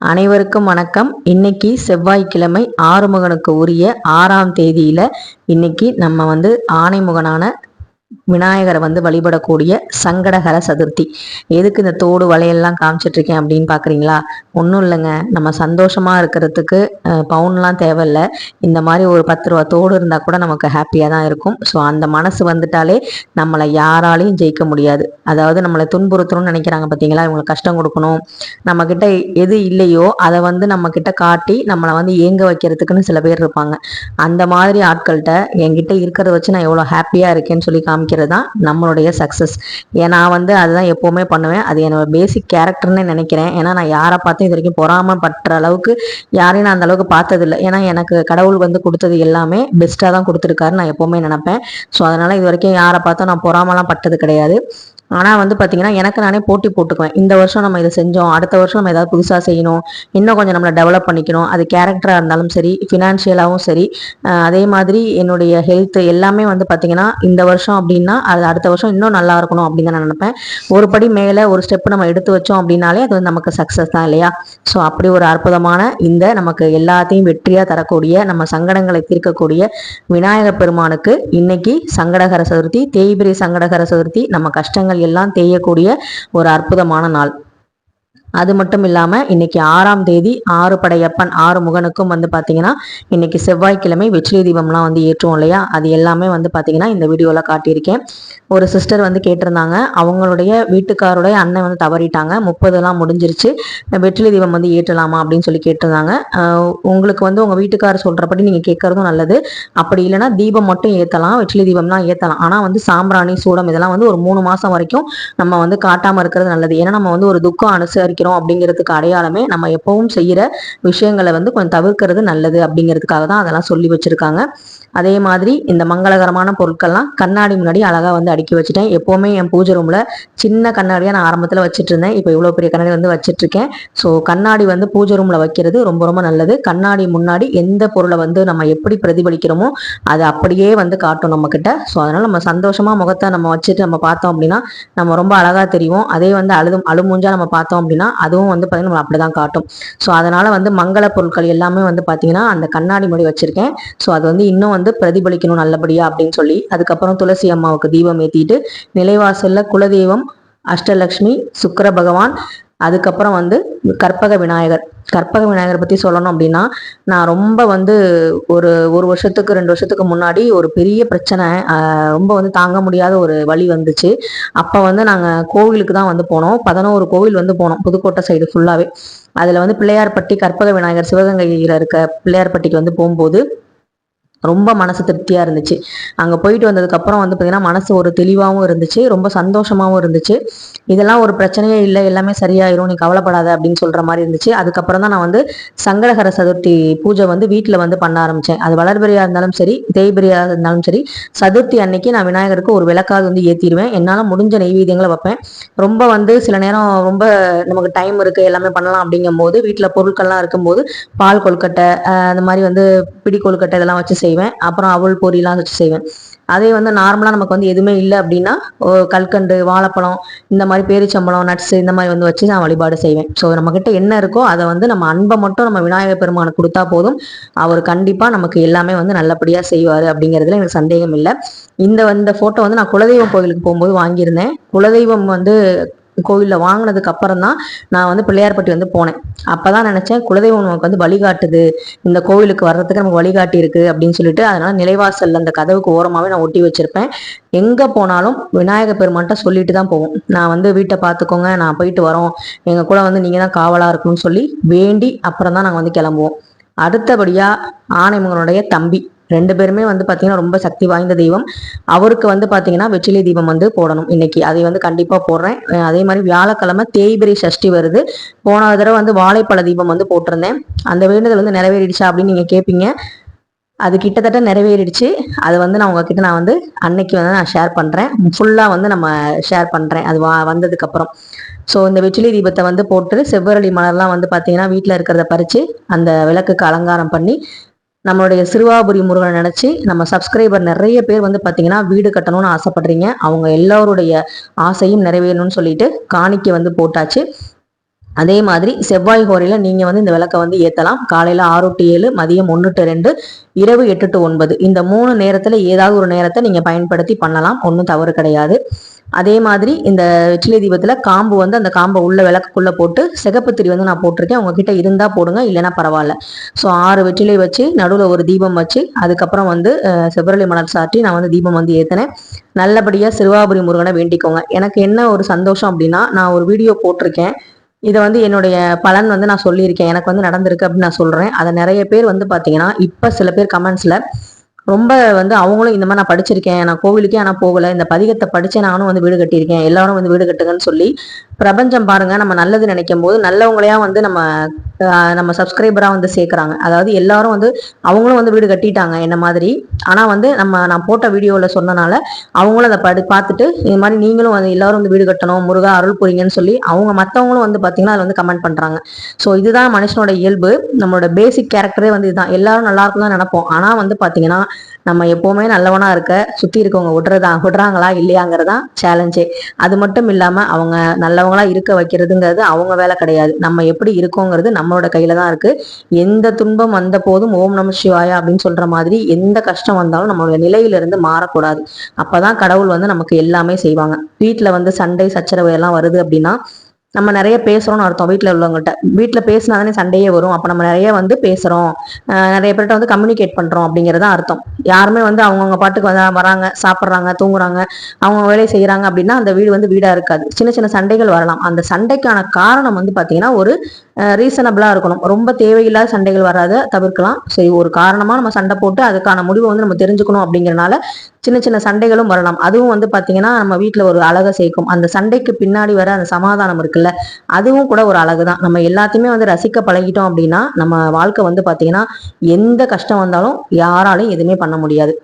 அனைவருக்கும் வணக்கம். இன்னைக்கு செவ்வாய்க்கிழமை ஆறுமுகனுக்கு உரிய ஆறாம் தேதியில இன்னைக்கு நம்ம வந்து ஆணைமுகனான விநாயகரை வந்து வழிபடக்கூடிய சங்கடகர சதுர்த்தி. எதுக்கு இந்த தோடு வலையெல்லாம் காமிச்சிட்டு இருக்கேன் அப்படின்னு பார்க்குறீங்களா ஒன்றும் இல்லைங்க. நம்ம சந்தோஷமா இருக்கிறதுக்கு பவுன்லாம் தேவையில்ல. இந்த மாதிரி ஒரு பத்து ரூபா தோடு இருந்தால் கூட நமக்கு ஹாப்பியாக தான் இருக்கும். ஸோ அந்த மனசு வந்துட்டாலே நம்மளை யாராலையும் ஜெயிக்க முடியாது. அதாவது நம்மளை துன்புறுத்தணும்னு நினைக்கிறாங்க பார்த்தீங்களா இவங்களுக்கு கஷ்டம் கொடுக்கணும். நம்ம எது இல்லையோ அதை வந்து நம்ம காட்டி நம்மளை வந்து ஏங்க வைக்கிறதுக்குன்னு சில பேர் இருப்பாங்க. அந்த மாதிரி ஆட்கள்கிட்ட என்கிட்ட இருக்கிறத வச்சு நான் எவ்வளோ ஹாப்பியாக இருக்கேன்னு சொல்லி காமிக்கிறது தான் நம்மளுடைய சக்ஸஸ் ஏன்னா நான் வந்து அதுதான் எப்போவுமே பண்ணுவேன். அது என்னோட பேசிக் கேரக்டர்னு நினைக்கிறேன். ஏன்னா நான் யாரை பார்த்தும் இது வரைக்கும் பொறாமப்பட்ட அளவுக்கு யாரையும் நான் அந்த அளவுக்கு பார்த்ததில்ல. ஏன்னா எனக்கு கடவுள் வந்து கொடுத்தது எல்லாமே பெஸ்ட்டாக தான் கொடுத்துருக்காரு நான் எப்போவுமே நினைப்பேன். ஸோ அதனால் இது வரைக்கும் யாரை பார்த்தும் நான் பொறாமலாம் பட்டது கிடையாது. ஆனால் வந்து பார்த்தீங்கன்னா எனக்கு நானே போட்டி போட்டுக்குவேன். இந்த வருஷம் நம்ம இதை செஞ்சோம். அடுத்த வருஷம் நம்ம ஏதாவது புதுசாக செய்யணும். இன்னும் கொஞ்சம் நம்மளை டெவலப் பண்ணிக்கணும். அது கேரக்டராக இருந்தாலும் சரி ஃபினான்ஷியலாகவும் சரி. அதே மாதிரி என்னுடைய ஹெல்த் எல்லாமே வந்து பார்த்தீங்கன்னா இந்த வருஷம் அப்படின்னா அது அடுத்த வருஷம் இன்னும் நல்லா இருக்கணும் அப்படின்னு நான் நினைப்பேன். ஒரு படி மேலே ஒரு ஸ்டெப் நம்ம எடுத்து வச்சோம் அப்படின்னாலே அது வந்து நமக்கு சக்ஸஸ் தான் இல்லையா? ஸோ அப்படி ஒரு அற்புதமான இந்த நமக்கு எல்லாத்தையும் வெற்றியாக தரக்கூடிய நம்ம சங்கடங்களை தீர்க்கக்கூடிய விநாயகர் பெருமானுக்கு இன்னைக்கு சங்கடகர சதுர்த்தி தேய்பிரி சங்கடகர சதுர்த்தி நம்ம கஷ்டங்கள் எல்லாம் தேயக்கூடிய ஒரு அற்புதமான நாள். அது மட்டும் இல்லாமல் இன்னைக்கு ஆறாம் தேதி ஆறு படையப்பன் ஆறு முகனுக்கும் வந்து பார்த்தீங்கன்னா இன்னைக்கு செவ்வாய்க்கிழமை வெற்றிலை தீபம்லாம் வந்து ஏற்றுவோம் இல்லையா? அது எல்லாமே வந்து பார்த்தீங்கன்னா இந்த வீடியோவில் காட்டியிருக்கேன். ஒரு சிஸ்டர் வந்து கேட்டிருந்தாங்க. அவங்களுடைய வீட்டுக்காரோடைய அண்ணன் வந்து தவறிட்டாங்க. முப்பதுலாம் முடிஞ்சிருச்சு. வெற்றிலை தீபம் வந்து ஏற்றலாமா அப்படின்னு சொல்லி கேட்டிருந்தாங்க. உங்களுக்கு வந்து உங்கள் வீட்டுக்காரர் சொல்கிறபடி நீங்கள் கேட்குறதும் நல்லது. அப்படி இல்லைன்னா தீபம் மட்டும் ஏற்றலாம் வெற்றிலை தீபம்லாம் ஏற்றலாம் ஆனால் வந்து சாம்பிராணி சூடம் இதெல்லாம் வந்து ஒரு மூணு மாதம் வரைக்கும் நம்ம வந்து காட்டாமல் இருக்கிறது நல்லது. ஏன்னா நம்ம வந்து ஒரு துக்கம் நினைக்கிறோம் அப்படிங்கிறதுக்கு அடையாளமே நம்ம எப்பவும் செய்கிற விஷயங்களை வந்து கொஞ்சம் தவிர்க்கிறது நல்லது அப்படிங்கிறதுக்காக தான் அதெல்லாம் சொல்லி வச்சிருக்காங்க. அதே மாதிரி இந்த மங்களகரமான பொருட்கள்லாம் கண்ணாடி முன்னாடி அழகாக வந்து அடுக்கி வச்சுட்டேன். எப்போவுமே என் பூஜை ரூமில் சின்ன கண்ணாடியாக நான் ஆரம்பத்தில் வச்சுட்டு இருந்தேன் இப்போ இவ்வளோ பெரிய கண்ணாடி வந்து வச்சிட்ருக்கேன் ஸோ கண்ணாடி வந்து பூஜை ரூமில் வைக்கிறது ரொம்ப ரொம்ப நல்லது. கண்ணாடி முன்னாடி எந்த பொருளை வந்து நம்ம எப்படி பிரதிபலிக்கிறோமோ அது அப்படியே வந்து காட்டும் நம்மக்கிட்ட ஸோ அதனால் நம்ம சந்தோஷமாக முகத்தை நம்ம வச்சுட்டு நம்ம பார்த்தோம் அப்படின்னா நம்ம ரொம்ப அழகாக தெரியும் அதே வந்து அழுது அழுமூஞ்சா நம்ம பார்த்தோம் அப்படின்னா அதுவும் வந்து பார்த்தீங்கன்னா நம்ம அப்படிதான் காட்டும். ஸோ அதனால வந்து மங்கள பொருட்கள் எல்லாமே வந்து பார்த்தீங்கன்னா அந்த கண்ணாடி முடி வச்சிருக்கேன். ஸோ அது வந்து இன்னும் வந்து பிரதிபலிக்கணும் நல்லபடியா அப்படின்னு சொல்லி. அதுக்கப்புறம் துளசி அம்மாவுக்கு தீபம் ஏற்றிட்டு நிலைவாசல்ல குலதெய்வம் அஷ்டலக்ஷ்மி சுக்கர பகவான் அதுக்கப்புறம் வந்து கற்பக விநாயகர். கற்பக விநாயகர் பற்றி சொல்லணும் அப்படின்னா நான் ரொம்ப வந்து ஒரு ஒரு வருஷத்துக்கு ரெண்டு வருஷத்துக்கு முன்னாடி ஒரு பெரிய பிரச்சனை ரொம்ப வந்து தாங்க முடியாத ஒரு வழி வந்துச்சு. அப்போ வந்து நாங்கள் கோவிலுக்கு தான் வந்து போனோம். பதினோரு கோவில் வந்து போனோம். புதுக்கோட்டை சைடு ஃபுல்லாகவே அதில் வந்து பிள்ளையார்பட்டி கற்பக விநாயகர் சிவகங்கையில் இருக்க பிள்ளையார்பட்டிக்கு வந்து போகும்போது ரொம்ப மனசு திருப்தியாக இருந்துச்சு. அங்கே போயிட்டு வந்ததுக்கப்புறம் வந்து பார்த்திங்கன்னா மனசு ஒரு தெளிவாகவும் இருந்துச்சு ரொம்ப சந்தோஷமாகவும் இருந்துச்சு. இதெல்லாம் ஒரு பிரச்சனையே இல்லை எல்லாமே சரியாயிரும் நீ கவலைப்படாத அப்படின்னு சொல்கிற மாதிரி இருந்துச்சு. அதுக்கப்புறம் தான் நான் வந்து சங்கடகர சதுர்த்தி பூஜை வந்து வீட்டில் வந்து பண்ண ஆரம்பித்தேன் அது வளர்பிரியாக இருந்தாலும் சரி தேய்பிரியாக இருந்தாலும் சரி சதுர்த்தி அன்னைக்கு நான் விநாயகருக்கு ஒரு விளக்காவது வந்து ஏற்றிடுவேன் என்னால் முடிஞ்ச நெய்வேத்தியங்களை வைப்பேன். ரொம்ப வந்து சில நேரம் ரொம்ப நமக்கு டைம் இருக்குது எல்லாமே பண்ணலாம் அப்படிங்கும்போது வீட்டில் பொருட்கள்லாம் இருக்கும்போது பால் கொழுக்கட்டை அந்த மாதிரி வந்து பிடி கொழுக்கட்டை இதெல்லாம் வச்சு செய்வேன். அப்புறம் அவள் பொரியெலாம் வச்சு செய்வேன். அதே வந்து நார்மலாக நமக்கு வந்து எதுவுமே இல்லை அப்படின்னா ஓ, கல்கண்டு வாழைப்பழம் இந்த மாதிரி பேரிச்சம்பழம் நட்ஸ் இந்த மாதிரி வந்து வச்சு நான் வழிபாடு செய்வேன். ஸோ நம்மக்கிட்ட என்ன இருக்கோ அதை வந்து நம்ம அன்பை மட்டும் நம்ம விநாயகர் பெருமானுக்கு கொடுத்தா போதும். அவர் கண்டிப்பாக நமக்கு எல்லாமே வந்து நல்லபடியாக செய்வார் அப்படிங்கிறதுல எனக்கு சந்தேகம் இல்லை. இந்த இந்த ஃபோட்டோ வந்து நான் குலதெய்வம் கோவிலுக்கு போகும்போது வாங்கியிருந்தேன். குலதெய்வம் வந்து கோவிலில் வாங்கினதுக்கு அப்புறம் தான் நான் வந்து பிள்ளையார்பட்டி வந்து போனேன். அப்பதான் நினச்சேன் குலதெய்வம் நமக்கு வந்து வழிகாட்டுது. இந்த கோவிலுக்கு வர்றதுக்கு நமக்கு வழிகாட்டி இருக்குது அப்படின்னு சொல்லிட்டு அதனால் நிலைவாசலில் அந்த கதவுக்கு ஓரமாகவே நான் ஒட்டி வச்சுருப்பேன். எங்கே போனாலும் விநாயகர் பெருமான்ட்ட சொல்லிட்டு தான் போவோம். நான் வந்து வீட்டை பார்த்துக்கோங்க நான் போயிட்டு வரோம். எங்கள் கூட வந்து நீங்கள் தான் காவலாக இருக்கணும்னு சொல்லி வேண்டி அப்புறம் தான் நாங்கள் வந்து கிளம்புவோம். அடுத்தபடியாக ஆனைமுகனுடைய தம்பி ரெண்டு பேருமே வந்து பார்த்தீங்கன்னா ரொம்ப சக்தி வாய்ந்த தெய்வம். அவருக்கு வந்து பார்த்தீங்கன்னா வெற்றிலை தீபம் வந்து போடணும் இன்னைக்கு. அதை வந்து கண்டிப்பாக போடுறேன். அதே மாதிரி வியாழக்கிழமை தேய்பிரி சஷ்டி வருது. போன தடவை வந்து வாழைப்பழ தீபம் வந்து போட்டிருந்தேன். அந்த வேண்டுதல் வந்து நிறைவேறிடுச்சா அப்படின்னு நீங்கள் கேட்பீங்க அது கிட்டத்தட்ட நிறைவேறிடுச்சு. அது வந்து நான் உங்ககிட்ட நான் வந்து அன்னைக்கு வந்து நான் ஷேர் பண்ணுறேன் ஃபுல்லாக வந்து நம்ம ஷேர் பண்ணுறேன் அது வா வந்ததுக்கப்புறம் ஸோ இந்த வெற்றிலை தீபத்தை வந்து போட்டு செவ்வரளி மலர்லாம் வந்து பார்த்தீங்கன்னா வீட்டில் இருக்கிறத பறித்து அந்த விளக்குக்கு அலங்காரம் பண்ணி நம்மளுடைய சிறுவாபுரி முருகனை நினச்சி நம்ம சப்ஸ்கிரைபர் நிறைய பேர் வந்து பார்த்தீங்கன்னா வீடு கட்டணும்னு ஆசைப்படுறீங்க. அவங்க எல்லோருடைய ஆசையும் நிறைவேறணும்னு சொல்லிட்டு காணிக்கை வந்து போட்டாச்சு. அதே மாதிரி செவ்வாய் ஹோரையில் நீங்கள் வந்து இந்த விளக்கை வந்து ஏற்றலாம் காலையில் ஆறு டு ஏழு மதியம் ஒன்று டு ரெண்டு இரவு எட்டு டு ஒன்பது. இந்த மூணு நேரத்தில் ஏதாவது ஒரு நேரத்தை நீங்கள் பயன்படுத்தி பண்ணலாம். ஒன்றும் தவறு கிடையாது. அதே மாதிரி இந்த வெற்றிலை தீபத்தில் காம்பு வந்து அந்த காம்பை உள்ள விளக்குக்குள்ளே போட்டு சிகப்பு திரி வந்து நான் போட்டிருக்கேன். உங்ககிட்ட இருந்தால் போடுங்க இல்லைன்னா பரவாயில்ல. ஸோ ஆறு வெற்றிலை வச்சு நடுவில் ஒரு தீபம் வச்சு அதுக்கப்புறம் வந்து செவ்வரளி மலர் சாட்டி நான் வந்து தீபம் வந்து ஏற்றினேன் நல்லபடியாக சிறுவாபுரி முருகனை வேண்டிக்கோங்க. எனக்கு என்ன ஒரு சந்தோஷம் அப்படின்னா நான் ஒரு வீடியோ போட்டிருக்கேன். இதை வந்து என்னுடைய பலன் வந்து நான் சொல்லியிருக்கேன். எனக்கு வந்து நடந்திருக்கு அப்படின்னு நான் சொல்கிறேன் அதை நிறைய பேர் வந்து பார்த்தீங்கன்னா இப்போ சில பேர் கமெண்ட்ஸில் ரொம்ப வந்து அவங்களும் இந்த மாதிரி நான் படிச்சிருக்கேன் நான் கோவிலுக்கே ஆனால் போகலை இந்த பதிகத்தை படித்தேன் நானும் வந்து வீடு கட்டியிருக்கேன் எல்லாரும் வந்து வீடு கட்டுங்கன்னு சொல்லி பிரபஞ்சம் பாருங்க நம்ம நல்லது நினைக்கும் போது நல்லவங்களையா வந்து நம்ம நம்ம சப்ஸ்கிரைபரா வந்து சேர்க்குறாங்க. அதாவது எல்லாரும் வந்து அவங்களும் வந்து வீடு கட்டிட்டாங்க என்ன மாதிரி. ஆனால் வந்து நம்ம நான் போட்ட வீடியோவில் சொன்னனால அவங்களும் அதை படி பார்த்துட்டு இது மாதிரி நீங்களும் வந்து எல்லாரும் வந்து வீடு கட்டணும் முருகா அருள் புரிங்கன்னு சொல்லி அவங்க மற்றவங்களும் வந்து பார்த்தீங்கன்னா அதில் வந்து கமெண்ட் பண்ணுறாங்க ஸோ இதுதான் மனுஷனோட இயல்பு. நம்மளோட பேசிக் கேரக்டரே வந்து இதுதான். எல்லாரும் நல்லா இருக்கும் தான் நினைப்போம். ஆனால் வந்து பார்த்தீங்கன்னா நம்ம எப்போவுமே நல்லவனா இருக்க சுற்றி இருக்கவங்க விடுறதா விடுறாங்களா இல்லையாங்கிறதான் சேலஞ்சே அது மட்டும் இல்லாமல் அவங்க நல்லவங்க நல்லவங்களா இருக்க வைக்கிறதுங்கிறது அவங்க வேலை கிடையாது. நம்ம எப்படி இருக்கோங்கிறது நம்மளோட கையில தான் இருக்கு. எந்த துன்பம் வந்த போதும் ஓம் நம சிவாயா அப்படின்னு சொல்ற மாதிரி எந்த கஷ்டம் வந்தாலும் நம்மளோட நிலையிலிருந்து மாறக்கூடாது. அப்பதான் கடவுள் வந்து நமக்கு எல்லாமே செய்வாங்க. வீட்டில் வந்து சண்டை சச்சரவு எல்லாம் வருது அப்படின்னா நம்ம நிறைய பேசுறோம்னு அர்த்தம். வீட்டில் உள்ளவங்ககிட்ட வீட்டில் பேசினா தானே சண்டையே வரும். அப்போ நம்ம நிறைய வந்து பேசுறோம். நிறைய பேர்கிட்ட வந்து கம்யூனிகேட் பண்றோம் அப்படிங்கிறது அர்த்தம். யாருமே வந்து அவங்கவுங்க பாட்டுக்கு வந்து வராங்க சாப்பிட்றாங்க தூங்குறாங்க அவங்க வேலையை செய்கிறாங்க அப்படின்னா அந்த வீடு வந்து வீடா இருக்காது. சின்ன சின்ன சண்டைகள் வரலாம். அந்த சண்டைக்கான காரணம் வந்து பார்த்தீங்கன்னா ஒரு ரீசனபிளாக இருக்கணும். ரொம்ப தேவையில்லாத சண்டைகள் வராத தவிர்க்கலாம். சரி ஒரு காரணமாக நம்ம சண்டை போட்டு அதுக்கான முடிவை வந்து நம்ம தெரிஞ்சுக்கணும் அப்படிங்கிறனால சின்ன சின்ன சண்டைகளும் வரலாம். அதுவும் வந்து பார்த்தீங்கன்னா நம்ம வீட்டில் ஒரு அழகை சேர்க்கும். அந்த சண்டைக்கு பின்னாடி வர அந்த சமாதானம் இருக்குல்ல அதுவும் கூட ஒரு அழகு தான். நம்ம எல்லாத்தையுமே வந்து ரசிக்க பழகிட்டோம் அப்படின்னா நம்ம வாழ்க்கை வந்து பார்த்தீங்கன்னா எந்த கஷ்டம் வந்தாலும் யாராலையும் எதுவுமே பண்ண முடியாது.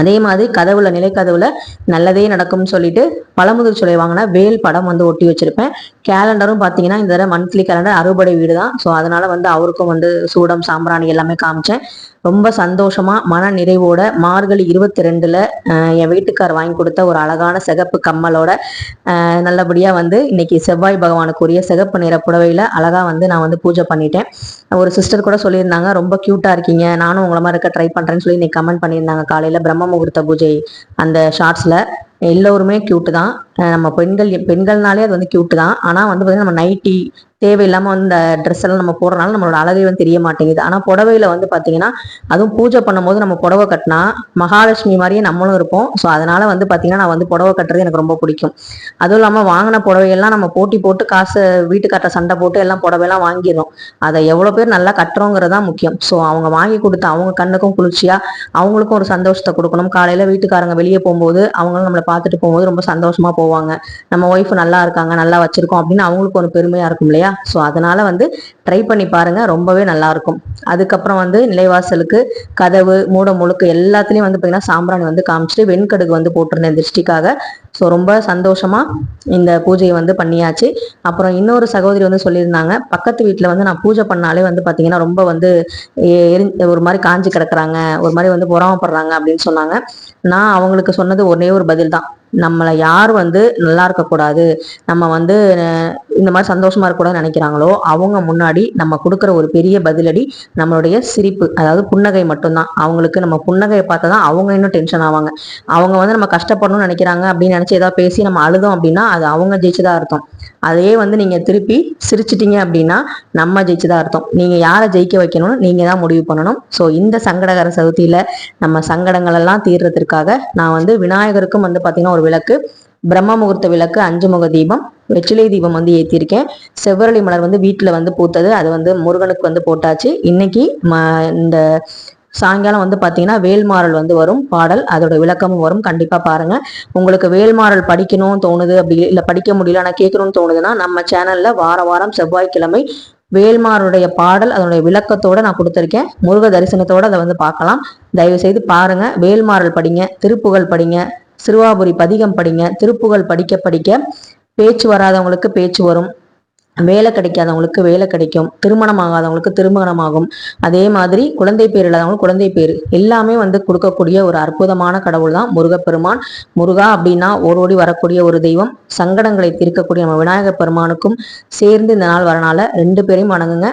அதே மாதிரி கதவுல நிலைக்கதவுல நல்லதே நடக்கும்னு சொல்லிட்டு பழமுதிர் சொல்லை வாங்கின வேல் படம் வந்து ஒட்டி வச்சிருப்பேன். கேலண்டரும் பார்த்தீங்கன்னா இந்த தடவை மந்த்லி கேலண்டர் அறுபடை வீடு தான் ஸோ அதனால வந்து அவருக்கும் வந்து சூடம் சாம்பிராணி எல்லாமே காமிச்சேன். ரொம்ப சந்தோஷமா மன நிறைவோட மார்கழி இருபத்தி ரெண்டுல என் வீட்டுக்கார் வாங்கி கொடுத்த ஒரு அழகான சிகப்பு கம்மலோட நல்லபடியா வந்து இன்னைக்கு செவ்வாய் பகவானுக்குரிய சிகப்பு நிற புடவையில அழகா வந்து நான் வந்து பூஜை பண்ணிட்டேன். ஒரு சிஸ்டர் கூட சொல்லியிருந்தாங்க ரொம்ப கியூட்டா இருக்கீங்க. நானும் உங்களை மாதிரி இருக்க ட்ரை பண்றேன்னு சொல்லி இன்னைக்கு கமெண்ட் பண்ணியிருந்தாங்க காலையில. பிரம்ம முகூர்த்த பூஜை அந்த ஷார்ட்ஸில் எல்லோருமே கியூட்டு தான். நம்ம பெண்கள் பெண்கள்னாலே அது வந்து கியூட்டு தான். ஆனால் வந்து பார்த்தீங்கன்னா நம்ம நைட்டி தேவையில்லாமல் வந்து இந்த ட்ரெஸ் எல்லாம் நம்ம போடுறனால நம்மளோட அழகை வந்து தெரிய மாட்டேங்குது. ஆனால் புடவையில வந்து பார்த்தீங்கன்னா அதுவும் பூஜை பண்ணும்போது நம்ம புடவை கட்டினா மகாலட்சுமி மாதிரியே நம்மளும் இருப்போம். ஸோ அதனால வந்து பார்த்தீங்கன்னா நான் வந்து புடவை கட்டுறது எனக்கு ரொம்ப பிடிக்கும். அதுவும் இல்லாமல் வாங்கின புடவையெல்லாம் நம்ம போட்டி போட்டு காசு வீட்டுக்காட்ட சண்டை போட்டு எல்லாம் புடவையெல்லாம் வாங்கிடுறோம். அதை எவ்வளோ பேர் நல்லா கட்டுறோங்கிறது தான் முக்கியம். ஸோ அவங்க வாங்கி கொடுத்து அவங்க கண்ணுக்கும் குளிர்ச்சியாக அவங்களுக்கும் ஒரு சந்தோஷத்தை கொடுக்கணும். காலையில் வீட்டுக்காரங்க வெளியே போகும்போது அவங்களும் நம்மளை பார்த்துட்டு போகும்போது ரொம்ப சந்தோஷமா போவாங்க. நம்ம ஒய்ஃப் நல்லா இருக்காங்க நல்லா வச்சிருக்கோம் அப்படின்னு அவங்களுக்கு ஒரு பெருமையா இருக்கும் இல்லையா? ஸோ அதனால வந்து ட்ரை பண்ணி பாருங்க ரொம்பவே நல்லா இருக்கும். அதுக்கப்புறம் வந்து நிலைவாசலுக்கு கதவு மூட முழுக்க எல்லாத்துலேயும் வந்து பார்த்தீங்கன்னா சாம்பிராணி வந்து காமிச்சிட்டு வெண்கடுகு வந்து போட்டிருந்தேன் திருஷ்டிக்காக. ஸோ ரொம்ப சந்தோஷமாக இந்த பூஜையை வந்து பண்ணியாச்சு. அப்புறம் இன்னொரு சகோதரி வந்து சொல்லியிருந்தாங்க பக்கத்து வீட்டில் வந்து நான் பூஜை பண்ணாலே வந்து பார்த்தீங்கன்னா ரொம்ப வந்து எரி ஒரு மாதிரி காஞ்சி கிடக்குறாங்க ஒரு மாதிரி வந்து பொறாமப்படுறாங்க அப்படின்னு சொன்னாங்க. நான் அவங்களுக்கு சொன்னது ஒரே ஒரு பதில் தான் நம்மளை யார் வந்து நல்லா இருக்கக்கூடாது நம்ம வந்து இந்த மாதிரி சந்தோஷமா இருக்கக்கூடாதுன்னு நினைக்கிறாங்களோ அவங்க முன்னாடி நம்ம கொடுக்குற ஒரு பெரிய பதிலடி நம்மளுடைய சிரிப்பு அதாவது புன்னகை மட்டும்தான். அவங்களுக்கு நம்ம புன்னகையை பார்த்தா தான் அவங்க இன்னும் டென்ஷன் ஆவாங்க. அவங்க வந்து நம்ம கஷ்டப்படணும்னு நினைக்கிறாங்க அப்படின்னு நினைச்சு ஏதாவது பேசி நம்ம அழுதோம் அப்படின்னா அது அவங்க ஜெயிச்சதா அர்த்தம். அதையே வந்து நீங்க திருப்பி சிரிச்சிட்டீங்க அப்படின்னா நம்ம ஜெயிச்சதா அர்த்தம். நீங்க யாரை ஜெயிக்க வைக்கணும்னு நீங்க தான் முடிவு பண்ணணும். ஸோ இந்த சங்கடகர சதுர்த்தியில நம்ம சங்கடங்கள் எல்லாம் தீர்றதுக்காக நான் வந்து விநாயகருக்கும் வந்து பாத்தீங்கன்னா ஒரு விளக்கு பிரம்ம முகூர்த்த விளக்கு அஞ்சு முக தீபம் வெற்றிலை தீபம் வந்து ஏற்றிருக்கேன் செவ்வரளி மலர் வந்து வீட்டில் வந்து பூத்தது. அது வந்து முருகனுக்கு வந்து போட்டாச்சு. இன்னைக்கு இந்த சாயங்காலம் வந்து பார்த்தீங்கன்னா வேல்மாறல் வந்து வரும். பாடல் அதோட விளக்கமும் வரும். கண்டிப்பாக பாருங்கள் உங்களுக்கு வேல்மாறல் படிக்கணும்னு தோணுது அப்படி இல்லை படிக்க முடியல ஆனால் கேட்கணும்னு தோணுதுன்னா நம்ம சேனலில் வார வாரம் செவ்வாய்க்கிழமை வேல்மாருடைய பாடல் அதனுடைய விளக்கத்தோட நான் கொடுத்துருக்கேன். முருக தரிசனத்தோட அதை வந்து பார்க்கலாம். தயவு செய்து பாருங்க. வேல்மாறல் படிங்க திருப்புகழ் படிங்க. சிறுவாபுரி பதிகம் படிங்க திருப்புகழ் படிக்க படிக்க பேச்சு வராதவங்களுக்கு பேச்சு வரும். வேலை கிடைக்காதவங்களுக்கு வேலை கிடைக்கும். திருமணம் ஆகாதவங்களுக்கு திருமணம் ஆகும். அதே மாதிரி குழந்தை பேர் இல்லாதவங்களுக்கு குழந்தை பேர். எல்லாமே வந்து கொடுக்கக்கூடிய ஒரு அற்புதமான கடவுள் தான் முருகப்பெருமான். முருகா அப்படின்னா ஓரோடி வரக்கூடிய ஒரு தெய்வம். சங்கடங்களை தீர்க்கக்கூடிய நம்ம விநாயகர் பெருமானுக்கும் சேர்ந்து இந்த நாள் வரனால ரெண்டு பேரையும் வணங்குங்க.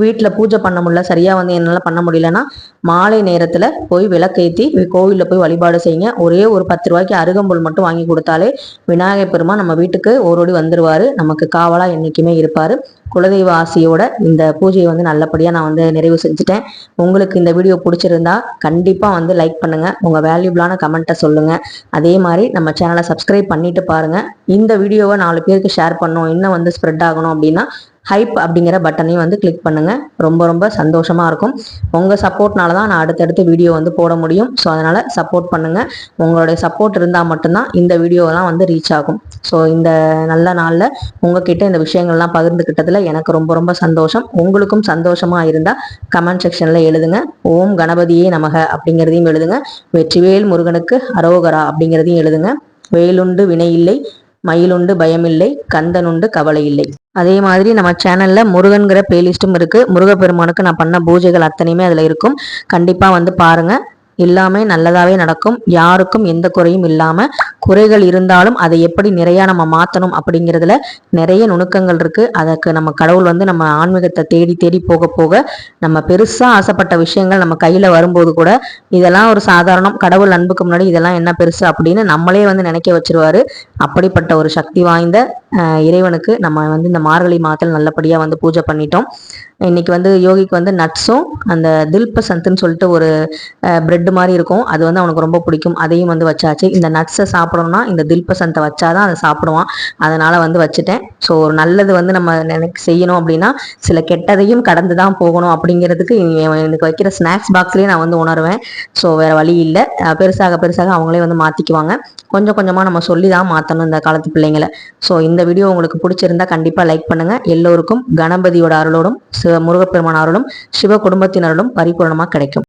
வீட்டில் பூஜை பண்ண முடியல சரியாக வந்து என்னால் பண்ண முடியலன்னா மாலை நேரத்தில் போய் விளக்கேற்றி கோவிலில் போய் வழிபாடு செய்யுங்க. ஒரே ஒரு பத்து ரூபாய்க்கு அருகம்புல் மட்டும் வாங்கி கொடுத்தாலே விநாயகர் பெருமா நம்ம வீட்டுக்கு ஓரோடி வந்துடுவார் நமக்கு காவலாக என்றைக்குமே இருப்பார். குலதெய்வ ஆசையோட இந்த பூஜையை வந்து நல்லபடியாக நான் வந்து நிறைவு செஞ்சுட்டேன். உங்களுக்கு இந்த வீடியோ பிடிச்சிருந்தா கண்டிப்பாக வந்து லைக் பண்ணுங்கள் உங்கள் வேல்யூபிளான கமெண்ட்டை சொல்லுங்கள் அதே மாதிரி நம்ம சேனலை சப்ஸ்கிரைப் பண்ணிட்டு பாருங்கள் இந்த வீடியோவை நாலு பேருக்கு ஷேர் பண்ணோம். இன்னும் வந்து ஸ்ப்ரெட் ஆகணும் அப்படின்னா ஹைப் அப்படிங்கிற பட்டனையும் வந்து கிளிக் பண்ணுங்கள் ரொம்ப ரொம்ப சந்தோஷமாக இருக்கும். உங்கள் சப்போர்ட்னால தான் நான் அடுத்தடுத்து வீடியோ வந்து போட முடியும். ஸோ அதனால் சப்போர்ட் பண்ணுங்கள் உங்களுடைய சப்போர்ட் இருந்தால் மட்டும்தான் இந்த வீடியோலாம் வந்து ரீச் ஆகும். ஸோ இந்த நல்ல நாளில் உங்ககிட்ட இந்த விஷயங்கள்லாம் பகிர்ந்துக்கிட்டதில் எனக்கு ரொம்ப ரொம்ப சந்தோஷம். உங்களுக்கும் சந்தோஷமாக இருந்தால் கமெண்ட் செக்ஷனில் எழுதுங்க. ஓம் கணபதியே நமக அப்படிங்கிறதையும் எழுதுங்க. வெற்றிவேல் முருகனுக்கு அரோகரா அப்படிங்கிறதையும் எழுதுங்க. வேலுண்டு வினை இல்லை. மயிலுண்டு பயமில்லை கந்தனுண்டு கவலை இல்லை அதே மாதிரி நம்ம சேனல்ல முருகன்கிற பிளேலிஸ்ட்டும் இருக்கு. முருகப்பெருமானுக்கு நான் பண்ண பூஜைகள் அத்தனையுமே அதுல இருக்கும். கண்டிப்பா வந்து பாருங்க. எல்லாமே நல்லதாவே நடக்கும். யாருக்கும் எந்த குறையும் இல்லாம குறைகள் இருந்தாலும் அதை எப்படி நிறையா நம்ம மாற்றணும் அப்படிங்கிறதுல நிறைய நுணுக்கங்கள் இருக்குது அதற்கு நம்ம கடவுள் வந்து நம்ம ஆன்மீகத்தை தேடி தேடி போக போக நம்ம பெருசாக ஆசைப்பட்ட விஷயங்கள் நம்ம கையில் வரும்போது கூட இதெல்லாம் ஒரு சாதாரணம். கடவுள் அன்புக்கு முன்னாடி இதெல்லாம் என்ன பெருசு அப்படின்னு நம்மளே வந்து நினைக்க வச்சிருவாரு. அப்படிப்பட்ட ஒரு சக்தி வாய்ந்த இறைவனுக்கு நம்ம வந்து இந்த மார்கழி மாதத்தில் நல்லபடியாக வந்து பூஜை பண்ணிட்டோம். இன்னைக்கு வந்து யோகிக்கு வந்து நட்ஸும் அந்த தில்ப சந்துன்னு சொல்லிட்டு ஒரு பிரெட் மாதிரி இருக்கும். அது வந்து அவனுக்கு ரொம்ப பிடிக்கும். அதையும் வந்து வச்சாச்சு. இந்த நட்ஸை சாப்பிடணும்னா இந்த தில்பசந்தை வச்சாதான் அதை சாப்பிடுவான். அதனால வந்து வச்சுட்டேன். ஸோ ஒரு நல்லது வந்து நம்ம எனக்கு செய்யணும் அப்படின்னா சில கெட்டதையும் கடந்து தான் போகணும் அப்படிங்கிறதுக்கு எனக்கு வைக்கிற ஸ்நாக்ஸ் பாக்ஸ்லேயே நான் வந்து உணர்வேன். ஸோ வேற வழி இல்லை. பெருசாக பெருசாக அவங்களே வந்து மாற்றிக்குவாங்க கொஞ்சம் கொஞ்சமாக நம்ம சொல்லி தான் மாற்றணும் இந்த காலத்து பிள்ளைங்களை. ஸோ இந்த வீடியோ உங்களுக்கு பிடிச்சிருந்தா கண்டிப்பாக லைக் பண்ணுங்கள் எல்லோருக்கும் கணபதியோட அருளோடும் சிவ முருகப்பெருமான் அருளும் சிவ குடும்பத்தினருடும் பரிபூர்ணமாக கிடைக்கும்.